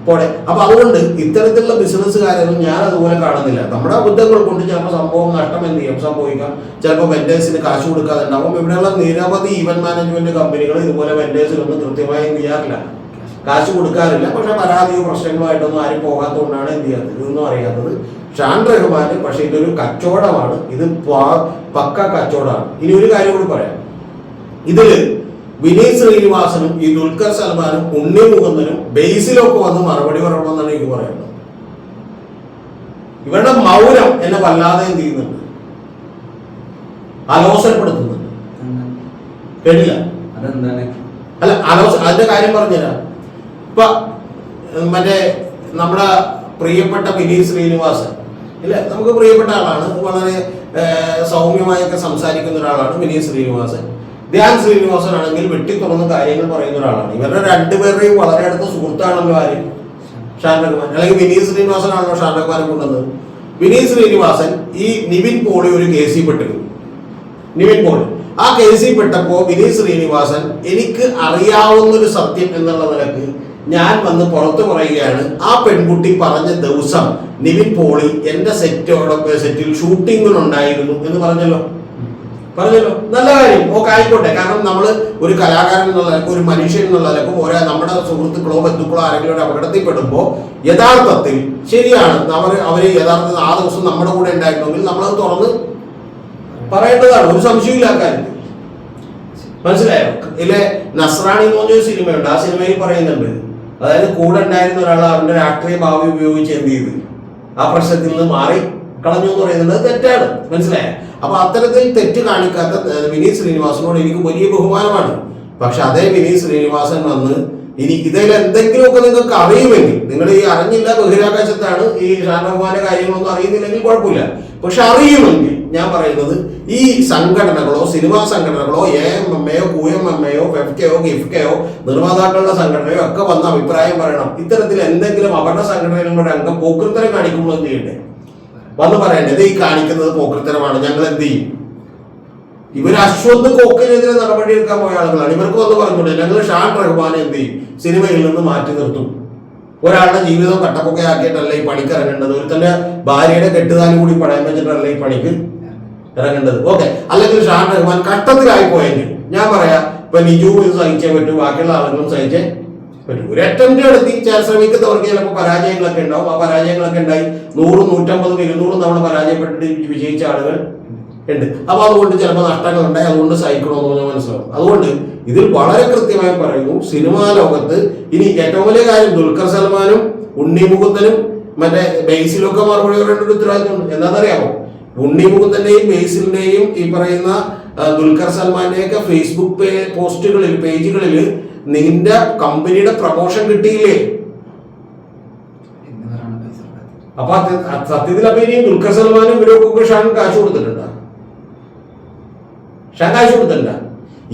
പോടെ അപ്പൊ അതുകൊണ്ട് ഇത്തരത്തിലുള്ള ബിസിനസ്സുകാരൊന്നും ഞാൻ അതുപോലെ കാണുന്നില്ല. നമ്മുടെ അബദ്ധങ്ങൾ കൊണ്ട് ചിലപ്പോൾ സംഭവം നഷ്ടം എന്ത് ചെയ്യും? സംഭവിക്കാം. ചിലപ്പോൾ വെൻഡേഴ്സിന് കാശ് കൊടുക്കാതെ ഉണ്ടാവും ഇവിടെയുള്ള നിരവധി ഈവന്റ് മാനേജ്മെന്റ് കമ്പനികൾ ഇതുപോലെ വെൻഡേഴ്സിനൊന്നും കൃത്യമായി എന്ത് ചെയ്യാറില്ല. കാശ് കൊടുക്കാറില്ല. പക്ഷെ പരാതിയോ പ്രശ്നങ്ങളായിട്ടൊന്നും ആരും പോകാത്തതുകൊണ്ടാണ് എന്ത് ചെയ്യാത്തത്? ഇതൊന്നും അറിയാത്തത്. ഷാൻ റഹ്മാൻ പക്ഷെ ഇതൊരു കച്ചവടമാണ്. ഇത് പക്ക കച്ചവടമാണ്. ഇനി ഒരു കാര്യം കൂടി പറയാം. ഇതിൽ വിനീത് ശ്രീനിവാസനും ഈ ദുൽഖർ സൽമാനും ഉണ്ണി മുകുന്ദനും ബേസിലൊക്കെ വന്ന് മറുപടി പറയണമെന്നാണ് എനിക്ക് പറയുന്നത്. ഇവരുടെ മൗനം എന്നെ വല്ലാതെ എന്ത് ചെയ്യുന്നുണ്ട്? അലോസരപ്പെടുത്തുന്നുണ്ട്. കേട്ടില്ല? അല്ല അലോസ അതിന്റെ കാര്യം പറഞ്ഞുതരാം. ഇപ്പൊ മറ്റേ നമ്മുടെ പ്രിയപ്പെട്ട വിനീത് ശ്രീനിവാസൻ ഇല്ല നമുക്ക് പ്രിയപ്പെട്ട ആളാണ്. വളരെ സൗമ്യമായൊക്കെ സംസാരിക്കുന്ന ഒരാളാണ് വിനീത് ശ്രീനിവാസൻ ധ്യാൻ ശ്രീനിവാസൻ ആണെങ്കിൽ വെട്ടി തുറന്ന് കാര്യങ്ങൾ പറയുന്ന ഒരാളാണ്. ഇവരുടെ രണ്ടുപേരുടെയും വളരെ അടുത്ത സുഹൃത്താണല്ലോ ആര്? ഷാൻ അല്ലെങ്കിൽ വിനീത് ശ്രീനിവാസനാണല്ലോ ഷാൻ കൊണ്ടുവന്നത്. വിനീത് ശ്രീനിവാസൻ ഈ നിവിൻ പോളി ഒരു കേസിൽ പെട്ടിരുന്നു. നിവിൻ പോളി. ആ കേസിൽ പെട്ടപ്പോ വിനീത് ശ്രീനിവാസൻ എനിക്ക് അറിയാവുന്ന ഒരു സത്യം എന്നുള്ള നിലയ്ക്ക് ഞാൻ വന്ന് പുറത്തു പറയുകയാണ്. ആ പെൺകുട്ടി പറഞ്ഞ ദിവസം നിവിൻ പോളി എന്റെ സെറ്റോടൊപ്പം സെറ്റിൽ ഷൂട്ടിങ്ങിനുണ്ടായിരുന്നു എന്ന് പറഞ്ഞല്ലോ. പറഞ്ഞല്ലോ? നല്ല കാര്യം. ഓക്കെ ആയിക്കോട്ടെ. കാരണം നമ്മൾ ഒരു കലാകാരൻ എന്നുള്ള നിലക്കും ഒരു മനുഷ്യൻ എന്നുള്ള നിലക്കും ഓരോ നമ്മുടെ സുഹൃത്തുക്കളോ ബന്ധുക്കളോ ആരെങ്കിലും അപകടത്തിൽപ്പെടുമ്പോൾ യഥാർത്ഥത്തിൽ ശരിയാണ്. അവർ അവർ യഥാർത്ഥത്തിൽ ആ ദിവസം നമ്മുടെ കൂടെ ഉണ്ടായിട്ടുണ്ടെങ്കിൽ നമ്മളത് തുറന്ന് പറയേണ്ടതാണ്. ഒരു സംശയമില്ല കാര്യത്തിൽ. മനസ്സിലായോ? ഇതിലെ നസ്രാണി എന്ന് പറഞ്ഞൊരു സിനിമയുണ്ട്. ആ സിനിമയിൽ പറയുന്നുണ്ട്. അതായത് കൂടെ ഉണ്ടായിരുന്ന ഒരാൾ അവരുടെ രാഷ്ട്രീയ ഭാവി ഉപയോഗിച്ച് എന്ത് ചെയ്തു ആ പ്രശ്നത്തിൽ നിന്ന് മാറി കളഞ്ഞു എന്ന് പറയുന്നത് തെറ്റാണ്. മനസ്സിലായോ? അപ്പൊ അത്തരത്തിൽ തെറ്റ് കാണിക്കാത്ത വിനീത് ശ്രീനിവാസനോട് എനിക്ക് വലിയ ബഹുമാനമാണ്. പക്ഷെ അതേ വിനീത് ശ്രീനിവാസൻ വന്ന് ഇനി ഇതിൽ എന്തെങ്കിലുമൊക്കെ നിങ്ങൾക്ക് അറിയുമെങ്കിൽ നിങ്ങൾ ഈ അറിഞ്ഞില്ല ബഹിരാകാശത്താണ് ഈ ഷാനവാന്റെ കാര്യങ്ങളൊന്നും അറിയുന്നില്ലെങ്കിൽ കുഴപ്പമില്ല. പക്ഷെ അറിയുമെങ്കിൽ ഞാൻ പറയുന്നത് ഈ സംഘടനകളോ സിനിമാ സംഘടനകളോ എ എം എം എയോ കു എം എം എയോ ഫെഫ്കയോ ഗിഫ്കയോ നിർമ്മാതാക്കളുടെ സംഘടനയോ ഒക്കെ വന്ന അഭിപ്രായം പറയണം. ഇത്തരത്തിൽ എന്തെങ്കിലും അവരുടെ സംഘടനകളുടെ അംഗം പോക്കൃത്തരം കാണിക്കുമ്പോൾ എന്ത് ചെയ്യണ്ടേ? വന്ന് പറയണ്ടേ ഇത് ഈ കാണിക്കുന്നത് പോക്കൃത്തരമാണ് ഞങ്ങൾ എന്ത് ചെയ്യും? ഇവർ അശ്വന്ത് കോക്കിനെതിരെ നടപടിയെടുക്കാൻ പോയ ആളുകളാണ്. ഇവർക്ക് വന്ന് പറഞ്ഞൂടെ ഞങ്ങൾ ഷാൻ റഹ്മാനെ എന്ത് ചെയ്യും? സിനിമയിൽ നിന്ന് മാറ്റി നിർത്തും. ഒരാളുടെ ജീവിതം കട്ടപ്പൊക്കെ ആക്കിയിട്ടല്ലേ ഈ പണിക്ക് ഇറങ്ങേണ്ടത്. ഒരു തന്നെ ഭാര്യയുടെ കെട്ടുതാലും കൂടി പണയം വെച്ചിട്ടല്ല ഈ പണിക്ക് ഇറങ്ങേണ്ടത്. ഓക്കെ. അല്ലെങ്കിൽ ഷാൻ റഹ്മാൻ കട്ടത്തിലായി പോയെങ്കിൽ ഞാൻ പറയാ ഇപ്പൊ നിജു ഇത് സഹിച്ചേ പറ്റൂ ബാക്കിയുള്ള ആളുകളും സഹിച്ചേ ഒരു അറ്റംപ്റ്റ് നടത്തി ശ്രമിക്കുന്നവർക്ക് ചിലപ്പോൾ പരാജയങ്ങളൊക്കെ ഉണ്ടാവും. ആ പരാജയങ്ങളൊക്കെ ഉണ്ടായി നൂറും നൂറ്റമ്പതും ഇരുന്നൂറും തവണ പരാജയപ്പെട്ടിട്ട് വിജയിച്ച ആളുകൾ ഉണ്ട്. അപ്പൊ അതുകൊണ്ട് ചിലപ്പോൾ നഷ്ടങ്ങൾ ഉണ്ടായി. അതുകൊണ്ട് സഹിക്കണമെന്ന് പറഞ്ഞാൽ മനസ്സിലാവും. അതുകൊണ്ട് ഇതിൽ വളരെ കൃത്യമായി പറയുന്നു സിനിമാ ലോകത്ത് ഇനി ഏറ്റവും വലിയ കാര്യം ദുൽഖർ സൽമാനും ഉണ്ണി മുകുന്ദനും മറ്റേ ബേസിലൊക്കെ മറുപടി പറയേണ്ട ഒരു ഉത്തരവാദിത്തമുണ്ട് എന്താണെന്നറിയാമോ? ഉണ്ണി മുകുന്ദന്റെയും ബേസിലിന്റെയും ഈ പറയുന്ന ദുൽഖർ സൽമാന്റെയൊക്കെ ഫേസ്ബുക്ക് പോസ്റ്റുകളിൽ പേജുകളിൽ നിന്റെ കമ്പനിയുടെ പ്രൊമോഷൻ കിട്ടിയില്ലേ? അപ്പൊ സത്യത്തിൽ അപ്പൊ ഇനി ദുൽഖർ സൽമാനും ഇവരൊക്കെ ഷാൻ കാശ് കൊടുത്തിട്ടുണ്ട്? ഷാൻ കാശ് കൊടുത്തിട്ടുണ്ട്?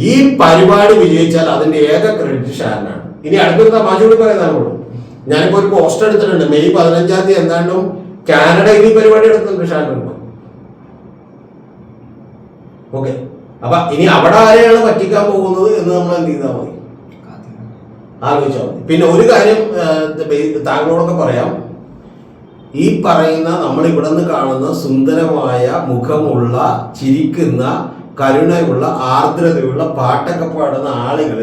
ഈ പരിപാടി വിജയിച്ചാൽ അതിന്റെ ഏക ക്രെഡിറ്റ് ഷാനാണ്. ഇനി അടുത്തൊരു തമാശ കൂടി പറയുന്നതാണ് ഞാനിപ്പോ ഒരു പോസ്റ്റർ എടുത്തിട്ടുണ്ട്. മെയ് പതിനഞ്ചാം തീയതി എന്താണ്ടും കാനഡയിൽ ഈ പരിപാടി എടുത്തിട്ടുണ്ട് ഷാൻ കൊടുക്കും ഓക്കെ. അപ്പൊ ഇനി അവിടെ ആരെയാണ് പറ്റിക്കാൻ പോകുന്നത് എന്ന് നമ്മൾ എന്ത് ചെയ്താൽ മതി. ആലോചിച്ചാൽ മതി. പിന്നെ ഒരു കാര്യം താങ്കളോടൊക്കെ പറയാം. ഈ പറയുന്ന നമ്മൾ ഇവിടെ നിന്ന് കാണുന്ന സുന്ദരമായ മുഖമുള്ള ചിരിക്കുന്ന കരുണയുള്ള ആർദ്രതയുള്ള പാട്ടൊക്കെ പാടുന്ന ആളുകൾ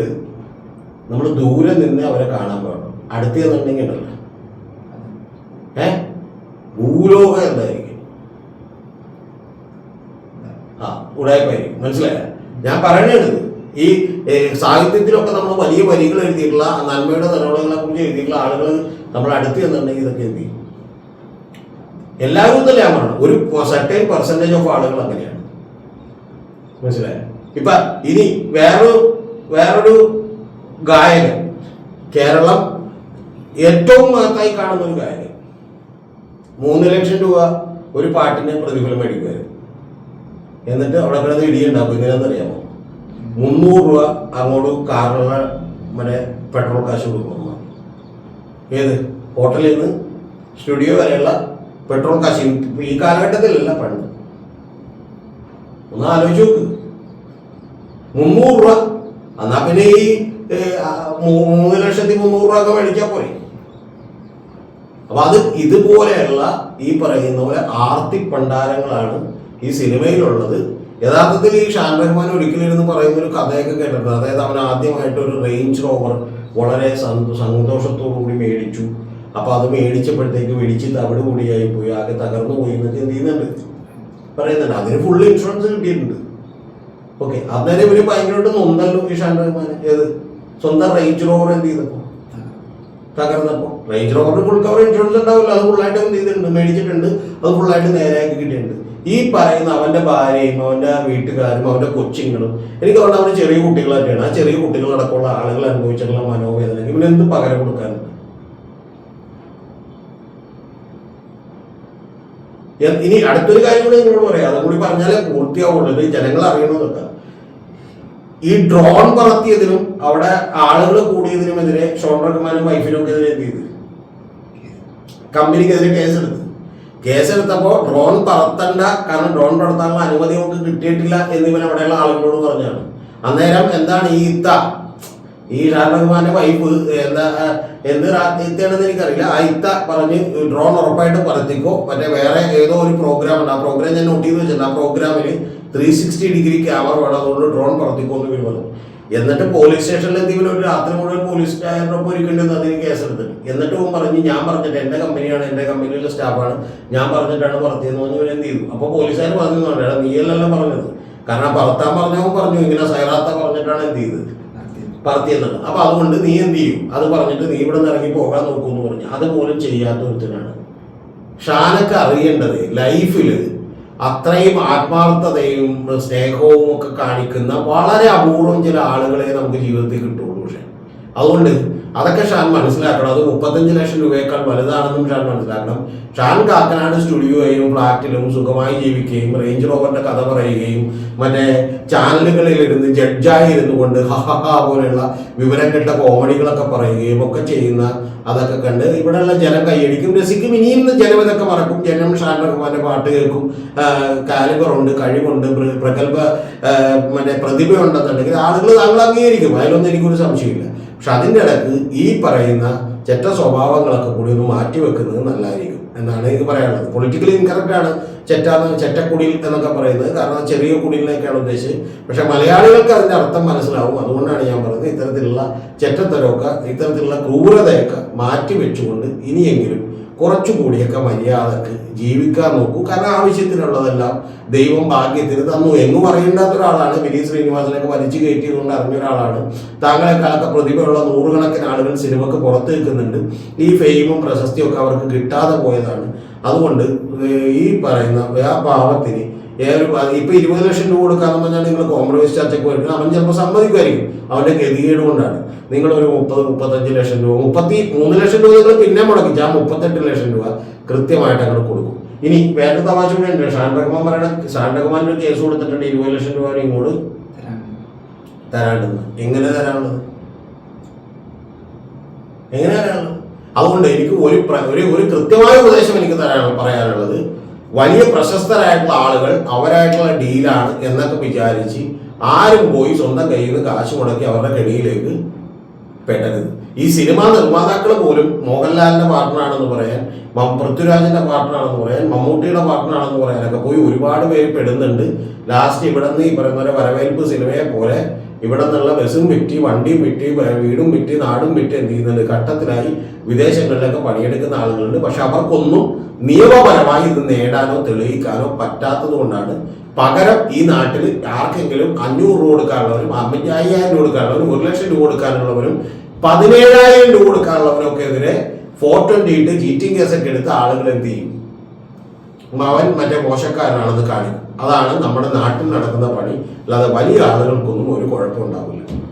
നമ്മൾ ദൂരെ നിന്ന് അവരെ കാണാൻ പാടും. അടുത്ത് ചെന്നുണ്ടെങ്കിൽ ഉണ്ടല്ലോ. ഏ? ഭൂലോകം എന്തായിരിക്കും? ആ ഉടായ്പായിരിക്കും മനസ്സിലായ? ഞാൻ പറയണത് ഈ സാഹിത്യത്തിലൊക്കെ നമ്മൾ വലിയ വരികൾ എഴുതിയിട്ടുള്ള നന്മയുടെ നിലവിളകളെ കുറിച്ച് എഴുതിയിട്ടുള്ള ആളുകൾ നമ്മൾ അടുത്ത് എന്നുണ്ടെങ്കിൽ ഇതൊക്കെ എന്ത് ചെയ്യും? എല്ലാവരും ഞാൻ ഒരു സെർട്ടൈൻ പെർസെന്റേജ് ഓഫ് ആളുകൾ അങ്ങനെയാണ്. മനസ്സിലായോ? ഇപ്പൊ ഇനി വേറൊരു വേറൊരു ഗായകൻ. കേരളം ഏറ്റവും മഹത്തായി കാണുന്ന ഒരു ഗായകൻ. മൂന്ന് ലക്ഷം രൂപ ഒരു പാട്ടിന് പ്രതിഫലം മേടിക്കുമായിരുന്നു എന്നിട്ട് അവിടെ കിടന്ന് ഇടിയുണ്ടാക്കും എന്തിനാണെന്നറിയാമോ മുന്നൂറ് രൂപ അങ്ങോട്ട് കാറിന് മറ്റേ പെട്രോൾ കാശ് കൊടുക്കണം ഏത്? ഹോട്ടലിൽ നിന്ന് സ്റ്റുഡിയോ വരെയുള്ള പെട്രോൾ കാശ്. ഈ- കാലഘട്ടത്തിലല്ല പണ്ട്. ഒന്ന് ആലോചിച്ച് നോക്ക്. മുന്നൂറ് രൂപ. എന്നാ പിന്നെ ഈ മൂന്ന് ലക്ഷത്തി മുന്നൂറ് രൂപ ഒക്കെ മേടിക്കാൻ പോരെ. അപ്പൊ അത് ഇതുപോലെയുള്ള ഈ പറയുന്ന പോലെ ആർത്തി പണ്ടാരങ്ങളാണ് ഈ സിനിമയിലുള്ളത്. യഥാർത്ഥത്തിൽ ഈ ഷാൻ റഹ്മാൻ ഒരിക്കലും ഇരുന്ന് പറയുന്ന ഒരു കഥയൊക്കെ കേട്ടിട്ടുണ്ട്. അതായത് അവൻ ആദ്യമായിട്ട് ഒരു റേഞ്ച് റോവർ വളരെ സന്തോ സന്തോഷത്തോടു കൂടി മേടിച്ചു. അപ്പൊ അത് മേടിച്ചപ്പോഴത്തേക്ക് മേടിച്ച് തവിട് കൂടിയായി പോയി ആകെ തകർന്നു പോയി എന്നൊക്കെ എന്ത് ചെയ്യുന്നുണ്ട്? പറയുന്നുണ്ട്. അതിന് ഫുൾ ഇൻഷുറൻസ് കിട്ടിയിട്ടുണ്ട്. ഓക്കെ അന്നേരം ഇവർ ഭയങ്കരമായിട്ട് നൊന്നല്ലോ ഈ ഷാൻ റഹ്മാൻ ഏത്? സ്വന്തം റേഞ്ച് റോവർ എന്ത് ചെയ്തപ്പോ? തകർന്നപ്പോ. റേഞ്ച് റോവറിന് ഫുൾ കവർ ഇൻഷുറൻസ് ഉണ്ടാവില്ല. അത് ഫുള്ളായിട്ട് എന്ത് ചെയ്തിട്ടുണ്ട്? മേടിച്ചിട്ടുണ്ട്. അത് ഫുള്ളായിട്ട് നേരെയാക്കി കിട്ടിയിട്ടുണ്ട്. ഈ പറയുന്ന അവന്റെ ഭാര്യയും അവന്റെ വീട്ടുകാരും അവന്റെ കൊച്ചുങ്ങളും എനിക്ക് തോന്നുന്നു അവന് ചെറിയ കുട്ടികളൊക്കെയാണ് ആ ചെറിയ കുട്ടികളടക്കമുള്ള ആളുകൾ അനുഭവിച്ചിട്ടുള്ള മനോവേദന ഇവനെന്ത് പകരം കൊടുക്കാനുണ്ട് ഇനി അടുത്തൊരു കാര്യം കൂടി നിങ്ങളോട് പറയാം. അതും കൂടി പറഞ്ഞാലേ പൂർത്തിയാവുള്ളൂ. ജനങ്ങൾ അറിയണമെന്നൊക്കെ ഈ ഡ്രോൺ പറത്തിയതിനും അവിടെ ആളുകൾ കൂടിയതിനുമെതിരെ ഷോൺ റഹ്മാനും വൈഫിനും ഒക്കെ എതിരെ എന്ത് ചെയ്തു? കമ്പനിക്കെതിരെ കേസെടുത്തു. കേസെടുത്തപ്പോൾ ഡ്രോൺ പറത്തണ്ട. കാരണം ഡ്രോൺ പറത്താനുള്ള അനുമതി നമുക്ക് കിട്ടിയിട്ടില്ല എന്നിവൻ അവിടെയുള്ള ആളുകളോട് പറഞ്ഞാണ്. അന്നേരം എന്താണ് ഈ ഇത്ത? ഈ റഹ്മാന്റെ വൈഫ് എന്താ എന്ത് ഇത്തയാണെന്ന് എനിക്കറിയില്ല. ആ ഇത്ത പറഞ്ഞ് ഡ്രോൺ ഉറപ്പായിട്ട് പറത്തിക്കോ. മറ്റേ വേറെ ഏതോ ഒരു പ്രോഗ്രാം ഉണ്ട്. ആ പ്രോഗ്രാം ഞാൻ നോട്ട് ചെയ്ത് വെച്ചിട്ടുണ്ട്. ആ പ്രോഗ്രാമിൽ ത്രീ സിക്സ്റ്റി ഡിഗ്രി ക്യാമറ വേണം. അതുകൊണ്ട് ഡ്രോൺ പറത്തിക്കോ എന്ന് പറഞ്ഞു. എന്നിട്ട് പോലീസ് സ്റ്റേഷനിൽ എന്തെങ്കിലും ഒരു രാത്രി മുഴുവൻ പോലീസ് സ്റ്റേഷനൊപ്പം ഇരിക്കേണ്ടത് അതിന് കേസെടുത്തിട്ട് എന്നിട്ട് അവൻ പറഞ്ഞു ഞാൻ പറഞ്ഞിട്ട് എന്റെ കമ്പനിയാണ് എന്റെ കമ്പനിയിലെ സ്റ്റാഫാണ് ഞാൻ പറഞ്ഞിട്ടാണ് പുറത്തേന്ന് പറഞ്ഞ് ഇവരെന്ത് ചെയ്തു അപ്പോൾ പോലീസുകാർ പറഞ്ഞു എടാ നീയല്ലല്ലോ പറഞ്ഞത്. കാരണം പറത്താൻ പറഞ്ഞവൻ പറഞ്ഞു ഇങ്ങനെ സൈറാത്ത പറഞ്ഞിട്ടാണ് എന്ത് ചെയ്തത് നടത്തിയത്. പറത്തിയെന്നത് അപ്പൊ അതുകൊണ്ട് നീ എന്ത് ചെയ്യും അത് പറഞ്ഞിട്ട് നീ ഇവിടെ നിന്ന് ഇറങ്ങി പോകാൻ നോക്കുമെന്ന് പറഞ്ഞു. അതുപോലും ചെയ്യാത്ത ഒരുത്തനാണ്. ഷാനൊക്കെ അറിയേണ്ടത് ലൈഫിൽ അത്രയും ആത്മാർത്ഥതയും സ്നേഹവും ഒക്കെ കാണിക്കുന്ന വളരെ അപൂർവം ചില ആളുകളെ നമുക്ക് ജീവിതത്തിൽ കിട്ടുള്ളൂ പക്ഷെ. അതുകൊണ്ട് അതൊക്കെ ഷാൻ മനസ്സിലാക്കണം. അത് മുപ്പത്തഞ്ച് ലക്ഷം രൂപയേക്കാൾ വലുതാണെന്നും ഷാൻ മനസ്സിലാക്കണം. ഷാൻ കാക്കനാട് സ്റ്റുഡിയോയും ഫ്ലാറ്റിലും സുഖമായി ജീവിക്കുകയും റേഞ്ച് റോവറിന്റെ കഥ പറയുകയും മറ്റേ ചാനലുകളിൽ ഇരുന്ന് ജഡ്ജായി ഇരുന്നു കൊണ്ട് ഹഹഹ പോലെയുള്ള വിവരം കെട്ട കോമഡികളൊക്കെ പറയുകയും ഒക്കെ ചെയ്യുന്ന അതൊക്കെ കണ്ട് ഇവിടെയുള്ള ജനം കൈയടിക്കും രസിക്കും. ഇനിയും ജനം ഇതൊക്കെ മറക്കും. ജനം ഷാൻ റഹ്മാന്റെ പാട്ട് കേൾക്കും. കാലിബറുണ്ട് കഴിവുണ്ട് പ്ര- പ്രഗത്ഭ മറ്റേ പ്രതിഭയുണ്ടെന്നുണ്ടെങ്കിൽ ആളുകൾ താങ്കൾ അംഗീകരിക്കും. അതിലൊന്നും എനിക്കൊരു സംശയമില്ല. പക്ഷെ അതിന്റെ ഇടയ്ക്ക് ഈ പറയുന്ന ചെറ്റ സ്വഭാവങ്ങളൊക്കെ കൂടി ഒന്ന് മാറ്റി വെക്കുന്നത് നല്ലതായിരിക്കും. എന്നാണ് എനിക്ക് പറയാനുള്ളത്. പൊളിറ്റിക്കലി ഇൻകറക്റ്റ് ആണ് ചെറ്റാന്ന് ചെറ്റക്കുടിൽ എന്നൊക്കെ പറയുന്നത്. കാരണം ചെറിയ കുടിലിനൊക്കെയാണ് ഉദ്ദേശിച്ചത്. പക്ഷെ മലയാളികൾക്ക് അതിന്റെ അർത്ഥം മനസ്സിലാവും. അതുകൊണ്ടാണ് ഞാൻ പറയുന്നത് ഇത്തരത്തിലുള്ള ചെറ്റത്തരമൊക്കെ ഇത്തരത്തിലുള്ള ക്രൂരതയൊക്കെ മാറ്റി വെച്ചുകൊണ്ട് ഇനിയെങ്കിലും കുറച്ചുകൂടിയൊക്കെ മര്യാദയ്ക്ക് ജീവിക്കാൻ നോക്കൂ. കാരണം ആവശ്യത്തിനുള്ളതെല്ലാം ദൈവം ഭാഗ്യത്തിന് തന്നു എന്ന് പറയേണ്ടാത്ത ഒരാളാണ്. വിനീത് ശ്രീനിവാസനൊക്കെ വലിച്ചു കയറ്റിയതുകൊണ്ട് അറിഞ്ഞ ഒരാളാണ്. താങ്കളെക്കാളൊക്കെ പ്രതിഭയുള്ള നൂറുകണക്കിന് ആളുകൾ സിനിമക്ക് പുറത്ത് നിൽക്കുന്നുണ്ട്. ഈ ഫെയിമും പ്രശസ്തിയും ഒക്കെ അവർക്ക് കിട്ടാതെ പോയതാണ്. അതുകൊണ്ട് ഈ പറയുന്ന ആ പാവത്തിന് ഏതൊരു ഇപ്പൊ ഇരുപത് ലക്ഷം രൂപ കൊടുക്കാന്ന് പറഞ്ഞാൽ നിങ്ങൾ കോംപ്രമൈസ് ചർച്ചയ്ക്ക് വരുന്നത് അവൻ ചിലപ്പോൾ സമ്മതിക്കുമായിരിക്കും. അവന്റെ ഗതികേട് കൊണ്ടാണ്. നിങ്ങൾ ഒരു മുപ്പത് മുപ്പത്തഞ്ച് ലക്ഷം രൂപ മുപ്പത്തി മൂന്ന് ലക്ഷം രൂപ നിങ്ങൾ പിന്നെ മുടക്കി ആ മുപ്പത്തെട്ട് ലക്ഷം രൂപ കൃത്യമായിട്ട് അങ്ങോട്ട് കൊടുക്കും. ഇനി വേറെ തമാശ കൂടെ ഉണ്ട്. ഷാൻ റഹ്മാൻ പറയണ ഷാൻ റഹ്മാൻ ഒരു കേസ് കൊടുത്തിട്ടുണ്ട്. ഇരുപത് ലക്ഷം രൂപ ഇങ്ങോട്ട്. തരാണ്ടെന്ന് എങ്ങനെ തരാനുള്ളത്? എങ്ങനെ തരാനുള്ളത്? അതുകൊണ്ട് എനിക്ക് ഒരു ഒരു കൃത്യമായ ഉപദേശം എനിക്ക് തരാൻ പറയാനുള്ളത് വലിയ പ്രശസ്തരായിട്ടുള്ള ആളുകൾ അവരായിട്ടുള്ള ഡീലാണ് എന്നൊക്കെ വിചാരിച്ച് ആരും പോയി സ്വന്തം കയ്യിൽ നിന്ന് കാശ് മുടക്കി അവരുടെ കെണിയിലേക്ക് പെട്ടരുത് ഈ സിനിമാ നിർമ്മാതാക്കൾ പോലും മോഹൻലാലിന്റെ പാർട്ട്ണറാണെന്ന് പറയാൻ പൃഥ്വിരാജിന്റെ പാർട്ട്ണറാണെന്ന് പറയാൻ മമ്മൂട്ടിയുടെ പാർട്ട്ണറാണെന്ന് പറയാനൊക്കെ പോയി ഒരുപാട് പേര് പെടുന്നുണ്ട്. ലാസ്റ്റ് ഇവിടെ നിന്ന് ഈ പറയുന്ന വരവേൽപ്പ് സിനിമയെ പോലെ ഇവിടെ നിന്നുള്ള ബസ്സും വിറ്റി വണ്ടിയും വിറ്റി വീടും വിറ്റി നാടും വിറ്റി എന്ത് ചെയ്യുന്നുണ്ട്? ഘട്ടത്തിലായി വിദേശങ്ങളിലൊക്കെ പണിയെടുക്കുന്ന ആളുകളുണ്ട്. പക്ഷെ അവർക്കൊന്നും നിയമപരമായി ഇത് നേടാനോ തെളിയിക്കാനോ പറ്റാത്തത് കൊണ്ടാണ് പകരം ഈ നാട്ടിൽ ആർക്കെങ്കിലും അഞ്ഞൂറ് രൂപ കൊടുക്കാനുള്ളവരും അമ്പത്തി അയ്യായിരം രൂപ കൊടുക്കാനുള്ളവരും ഒരു ലക്ഷം രൂപ കൊടുക്കാനുള്ളവരും പതിനേഴായിരം രൂപ കൊടുക്കാനുള്ളവരൊക്കെ എതിരെ ഫോർ ട്വന്റി ഇട്ട് ചീറ്റിംഗ് കേസൊക്കെ എടുത്ത് ആളുകൾ എന്ത് ചെയ്യും? അവൻ മറ്റേ മോശക്കാരനാണെന്ന് കാണിക്കും. അതാണ് നമ്മുടെ നാട്ടിൽ നടക്കുന്ന പണി. അല്ലാതെ വലിയ ആളുകൾക്കൊന്നും ഒരു കുഴപ്പമുണ്ടാവില്ല.